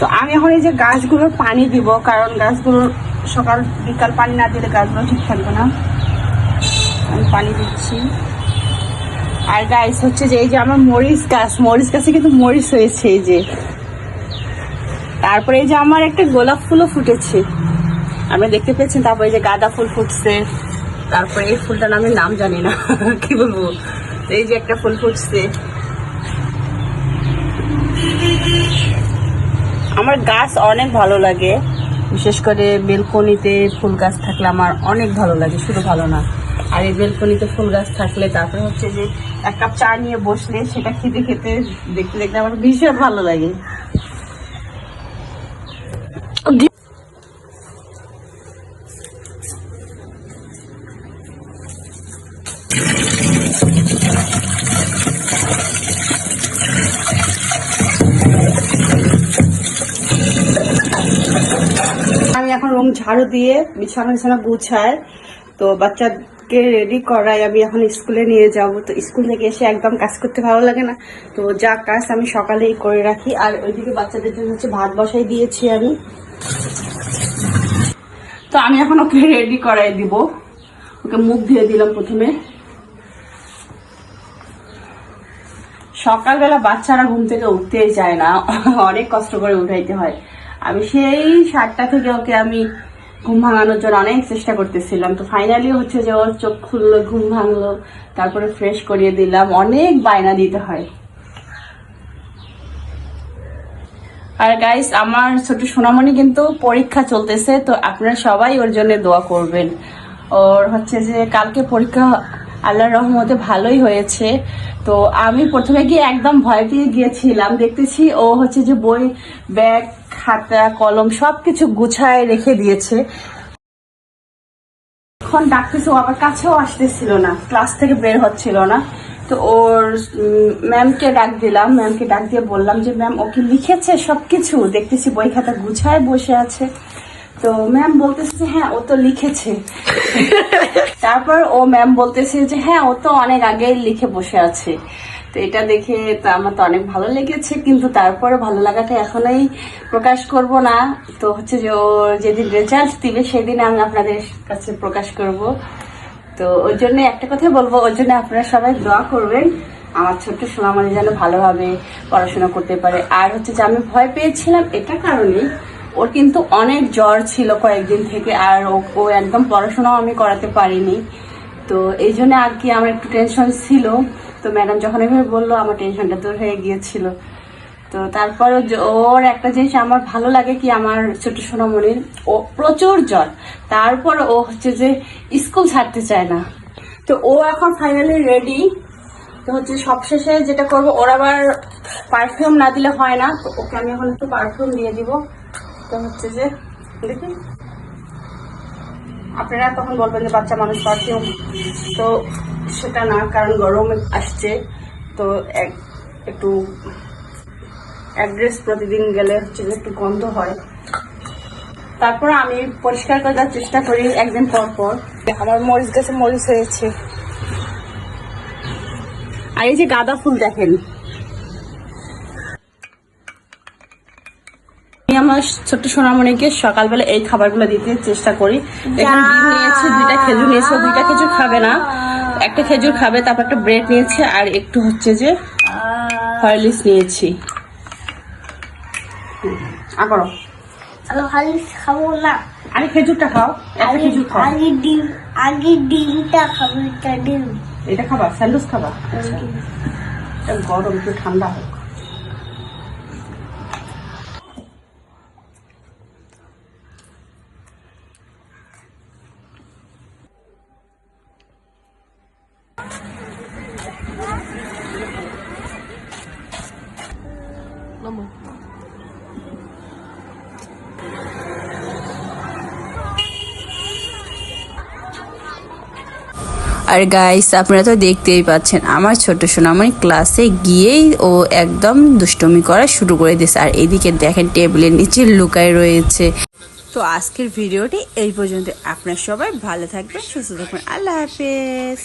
তো আমি এখন এই যে গাছগুলোর পানি দিব, কারণ গাছগুলোর সকাল, বিকাল পানি না দিলে গাছগুলো ঠিক থাকবে না। আমি পানি দিচ্ছি। আর গাছ হচ্ছে যে এই যে আমার মরিচ গাছ, মরিচ গাছে কিন্তু মরিচ হয়েছে এই যে। তারপরে এই যে আমার একটা গোলাপ ফুলও ফুটেছে। আপনি দেখতে পেয়েছেন, তারপরে যে গাঁদা ফুল ফুটছে। তারপরে এই ফুলটার আমি নাম জানি না, কি বলব? এই যে একটা ফুল ফুটছে। আমার গাছ অনেক ভালো লাগে। বিশেষ করে বেলকনিতে ফুল গাছ থাকলে আমার অনেক ভালো লাগে, শুধু ভালো না। আর এই বেলকনিতে ফুল গাছ থাকলে তারপরে হচ্ছে যে এক কাপ চা নিয়ে বসলে সেটা খেতে খেতে দেখতে দেখতে আমার ভীষণ ভালো লাগে আমি এখন রুম ঝাড়ু দিয়ে বিছানা বিছানা গুছাই তো বাচ্চাকে রেডি করাই আমি এখন স্কুলে নিয়ে যাব। তো স্কুল থেকে এসে একদম কাজ করতে ভালো লাগে না। তো যা কাজ আমি সকালেই করে রাখি। আর ওইদিকে বাচ্চাদের জন্য হচ্ছে ভাত বসাই দিয়েছি আমি। তো আমি এখন ওকে রেডি করাই দিব। ওকে মুখ ধুয়ে দিলাম প্রথমে। সকালবেলা বাচ্চারা ঘুম থেকে উঠতেই চায় না। অনেক কষ্ট করে উঠাইতে হয়। আমি সেই সাতটা থেকে ওকে আমি ঘুম ভাঙানোর জন্য অনেক চেষ্টা করতেছিলাম। তো ফাইনালি হচ্ছে যে ওর চোখ খুললো, ঘুম ভাঙলো, তারপরে ফ্রেশ করিয়ে দিলাম। অনেক বায়না দিতে হয়। আর গাইস আমার ছোট সোনামণি কিন্তু পরীক্ষা চলতেছে, তো আপনারা সবাই ওর জন্য দোয়া করবেন। ওর হচ্ছে যে কালকে পরীক্ষা আল্লাহর রহমতে ভালোই হয়েছে। তো আমি প্রথমে গিয়ে একদম ভয় পেয়ে গিয়েছিলাম। দেখতেছি ও হচ্ছে যে বই, ব্যাগ, খাতা, কলম সবকিছু গুছায় রেখে দিয়েছে। এখন ডাকতেছে, ও আবার কাছেও আসতেছিল না, ক্লাস থেকে বের হচ্ছিল না। তো ওর ম্যামকে ডাক দিলাম, ম্যামকে ডাক দিয়ে বললাম যে, ম্যাম ওকে লিখেছে সবকিছু? দেখতেছি বই খাতা গুছায় বসে আছে। তো ম্যাম বলতেছে যে হ্যাঁ ও তো লিখেছে। তারপর ও ম্যাম বলতেছে যে হ্যাঁ ও তো অনেক আগেই লিখে বসে আছে। তো এটা দেখে তো আমার তো অনেক ভালো লেগেছে কিন্তু তারপরে ভালো লাগাটা এখনই প্রকাশ করব না। তো হচ্ছে যে ওর যেদিন রেজাল্ট দিবে সেদিন আমি আপনাদের কাছে প্রকাশ করব। তো ওর জন্য একটা কথা বলব ওই জন্য আপনারা সবাই দোয়া করবেন। আমার ছোট্ট সোনামণি যেন ভালোভাবে পড়াশোনা করতে পারে। আর হচ্ছে যে আমি ভয় পেয়েছিলাম এটা কারণে ওর কিন্তু অনেক জ্বর ছিল কয়েকদিন থেকে আর ও একদম পড়াশোনাও আমি করাতে পারিনি। তো এই জন্য আর কি আমার একটু টেনশন ছিল। তো ম্যাডাম যখন এভাবে বলল, আমার টেনশনটা দূর হয়ে গিয়েছিল। তো তারপর ওর একটা জিনিস আমার ভালো লাগে কি আমার ছোট সোনামণির, ও প্রচুর জ্বর। তারপর ও হচ্ছে যে স্কুল ছাড়তে চায় না। তো ও এখন ফাইনালি রেডি তো হচ্ছে সবশেষে যেটা করব, ওর আবার পারফিউম না দিলে হয় না। তো ওকে আমি এখন একটু পারফিউম দিয়ে দিব। তো হচ্ছে যে, দেখি। আপনারা তখন বলবেন যে বাচ্চা মানুষ পারফিউম। তো সেটা না, কারণ গরম আসছে। তো এক- একটু অ্যাড্রেস প্রতিদিন গেলে হচ্ছে যে একটু গন্ধ হয়। তারপর আমি পরিষ্কার করে দেওয়ার চেষ্টা করি একদিন পর পর। আমার মরিচ গাছে মরিচ হয়েছে। আর এই যে গাঁদা ফুল দেখেন আমার ছোট্ট সোনামণিকে সকালবেলা এই খাবারগুলো দিতে চেষ্টা করি। এখানে ডিম নিয়েছে দুইটা খেজুর নিয়েছে দুইটা খেজুর খাবে না। একটা খেজুর খাবে তারপর একটা ব্রেড নিয়েছে আর একটু হচ্ছে যে হরলিক্স নিয়েছি। খাব না। আরে খেজুরটা খাও একটা আগে খেজুর খাও। আগে ডিম আগে ডিমটা খাব এটা ডিম। এটা খাবা স্যান্ডউইচ খাবা। গরম একটু ঠান্ডা হোক। আর গাইস আপনারা তো দেখতেই পাচ্ছেন, আমার ছোট সোনামণি ক্লাসে গিয়েই ও একদম দুষ্টমি করা শুরু করে দিয়েছে। আর এদিকে দেখেন টেবিলের নিচে লুকায় রয়েছে। তো আজকের ভিডিওটি এই পর্যন্ত আপনার সবাই ভালো থাকবেন, সুস্থ থাকবেন। আল্লাহ হাফেজ।